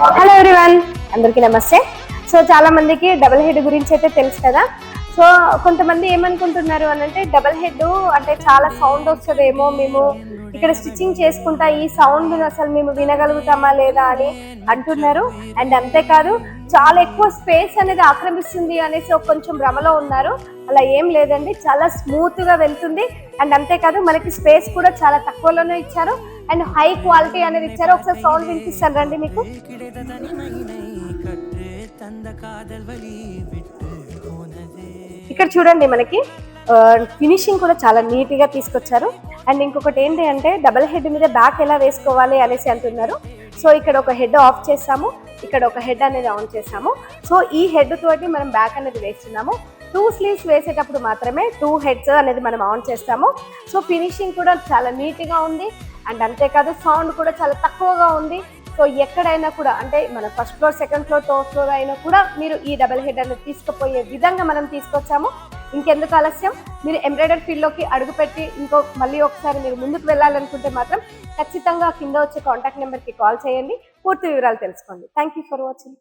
Hello everyone అందరికీ నమస్తే. So చాలా మందికి డబుల్ హెడ్ గురించి అయితే తెలుసు కదా. సో కొంతమంది ఏమనుకుంటున్నారు అని అంటే డబుల్ హెడ్ అంటే చాలా సౌండ్ వస్తుందేమో మేము ఇక్కడ స్టిచ్చింగ్ చేసుకుంటా ఈ సౌండ్ అసలు మేము వినగలుగుతామా లేదా అని అంటున్నారు. అండ్ అంతేకాదు చాలా ఎక్కువ స్పేస్ అనేది ఆక్రమిస్తుంది అనేసి ఒక కొంచెం భ్రమలో ఉన్నారు. అలా ఏం లేదండి. చాలా స్మూత్గా వెళ్తుంది. అండ్ అంతేకాదు మనకి స్పేస్ కూడా చాలా తక్కువలోనే ఇచ్చారు. అండ్ హై క్వాలిటీ అనేది ఇచ్చారు. ఒకసారి సౌండ్ వినిపిస్తాను రండి మీకు. ఇక్కడ చూడండి మనకి ఫినిషింగ్ కూడా చాలా నీట్గా తీసుకొచ్చారు. అండ్ ఇంకొకటి ఏంటి అంటే డబల్ హెడ్ మీద బ్యాక్ ఎలా వేసుకోవాలి అనేసి అంటున్నారు. సో ఇక్కడ ఒక హెడ్ ఆఫ్ చేసాము ఇక్కడ ఒక హెడ్ అనేది ఆన్ చేసాము సో ఈ హెడ్ తోటి మనం బ్యాక్ అనేది వేస్తున్నాము. టూ స్లీవ్స్ వేసేటప్పుడు మాత్రమే టూ హెడ్స్ అనేది మనం ఆన్ చేస్తాము. సో ఫినిషింగ్ కూడా చాలా నీట్గా ఉంది. అండ్ అంతేకాదు సౌండ్ కూడా చాలా తక్కువగా ఉంది. సో ఎక్కడైనా కూడా అంటే మన first floor second floor third floor అయినా కూడా మీరు ఈ డబల్ హెడ్ అనేది తీసుకుపోయే విధంగా మనం తీసుకొచ్చాము. ఇంకెందుకు ఆలస్యం? మీరు ఎంబ్రాయిడరీ ఫీల్డ్లోకి అడుగుపెట్టి ఇంకో మళ్ళీ ఒకసారి మీరు ముందుకు వెళ్ళాలనుకుంటే మాత్రం ఖచ్చితంగా కింద వచ్చే కాంటాక్ట్ నెంబర్కి కాల్ చేయండి. పూర్తి వివరాలు తెలుసుకోండి. Thank you for watching.